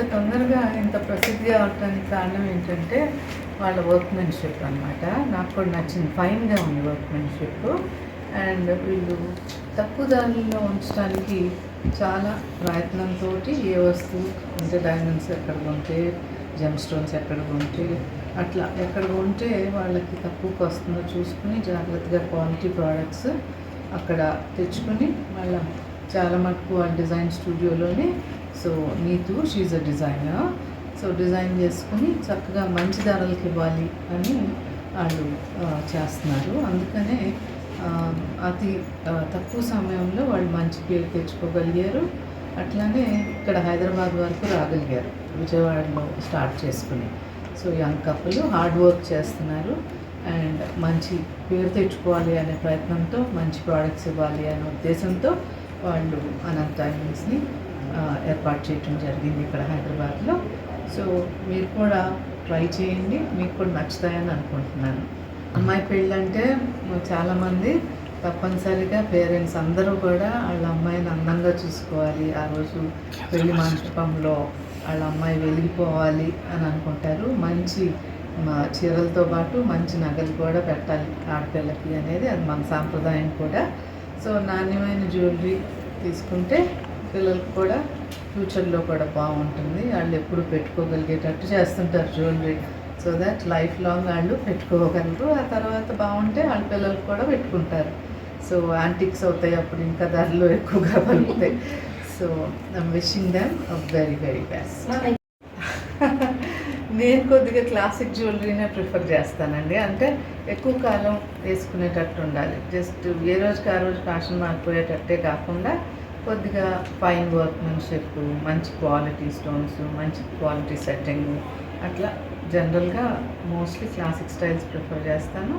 ఇంత తొందరగా ఇంత ప్రసిద్ధి అవటానికి కారణం ఏంటంటే వాళ్ళ వర్క్మెన్షిప్ అనమాట నాకు కూడా నచ్చింది. ఫైన్గా ఉంది వర్క్మెన్షిప్ అండ్ వీళ్ళు తక్కువ ధరల్లో ఉంచడానికి చాలా ప్రయత్నంతో ఏ వస్తువు అంటే డైమండ్స్ ఎక్కడ కొంటే జెమ్ స్టోన్స్ ఎక్కడ ఉంటే అట్లా ఎక్కడ ఉంటే వాళ్ళకి తక్కువకి వస్తుందో చూసుకుని జాగ్రత్తగా క్వాలిటీ ప్రోడక్ట్స్ అక్కడ తెచ్చుకుని మళ్ళీ చాలా మటుకు వాళ్ళ design స్టూడియోలోనే so Neetu she's a designer so design చేసుకుని చక్కగా మంచి ధరలకి ఇవ్వాలి అని వాళ్ళు చేస్తున్నారు. అందుకనే అతి తక్కువ సమయంలో వాళ్ళు మంచి పేరు తెచ్చుకోగలిగారు. అట్లానే ఇక్కడ హైదరాబాద్ వరకు రాగలిగారు విజయవాడలో స్టార్ట్ చేసుకుని. So young couple hard work చేస్తున్నారు. అండ్ మంచి పేరు తెచ్చుకోవాలి అనే ప్రయత్నంతో మంచి ప్రోడక్ట్స్ ఇవ్వాలి అనే ఉద్దేశంతో వాళ్ళు అనంత టైమింగ్స్ని ఏర్పాటు చేయటం జరిగింది ఇక్కడ హైదరాబాద్లో. సో మీరు కూడా ట్రై చేయండి మీకు కూడా నచ్చుతాయని అనుకుంటున్నాను. అమ్మాయి పెళ్ళంటే చాలామంది తప్పనిసరిగా పేరెంట్స్ అందరూ కూడా వాళ్ళ అమ్మాయిని అందంగా చూసుకోవాలి. ఆ రోజు పెళ్ళి మంటపంలో వాళ్ళ అమ్మాయి వెలిగిపోవాలి అని అనుకుంటారు. మంచి మా చీరలతో పాటు మంచి నగలు కూడా పెట్టాలి ఆడపిల్లకి అనేది అది మన సాంప్రదాయం కూడా. సో నాణ్యమైన జ్యువెలరీ తీసుకుంటే పిల్లలకు కూడా ఫ్యూచర్లో కూడా బాగుంటుంది. వాళ్ళు ఎప్పుడు పెట్టుకోగలిగేటట్టు చేస్తుంటారు jewellery. So that life long వాళ్ళు పెట్టుకోగలరు. ఆ తర్వాత బాగుంటే వాళ్ళ పిల్లలు కూడా పెట్టుకుంటారు. సో యాంటిక్స్ అవుతాయి అప్పుడు ఇంకా ధరలు ఎక్కువగా పలుకుతాయి. So I'm wishing them very very best. నేను కొద్దిగా క్లాసిక్ జ్యువెలరీనే ప్రిఫర్ చేస్తానండి. అంటే ఎక్కువ కాలం వేసుకునేటట్టు ఉండాలి. జస్ట్ ఏ రోజుకి ఆ రోజు ఫ్యాషన్ మారిపోయేటట్టే కాకుండా కొద్దిగా ఫైన్ వర్క్మెన్షిప్ మంచి క్వాలిటీ స్టోన్స్ మంచి క్వాలిటీ సెట్టింగ్ అట్లా జనరల్గా మోస్ట్లీ క్లాసిక్ స్టైల్స్ ప్రిఫర్ చేస్తాను.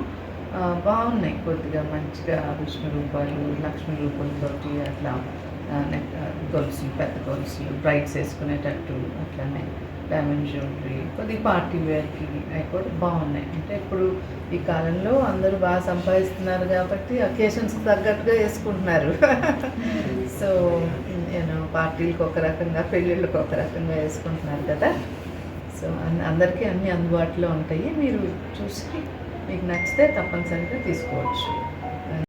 బాగున్నాయి కొద్దిగా మంచిగా విష్ణు రూపాలు లక్ష్మీ రూపంతో అట్లా. గొలుసులు పెద్ద గొలుసులు బ్రైట్స్ వేసుకునేటట్టు అట్లానే డైమండ్ జ్యువెలరీ కొద్దిగా పార్టీ వేర్కి అవి కూడా బాగున్నాయి. అంటే ఇప్పుడు ఈ కాలంలో అందరూ బాగా సంపాదిస్తున్నారు కాబట్టి అకేషన్స్కి తగ్గట్టుగా వేసుకుంటున్నారు. సో నేను పార్టీలకు ఒక రకంగా పెళ్ళిళ్ళకి ఒక రకంగా వేసుకుంటున్నారు కదా. సో అందరికీ అన్నీ అందుబాటులో ఉంటాయి. మీరు చూసి మీకు నచ్చితే తప్పనిసరిగా తీసుకోవచ్చు.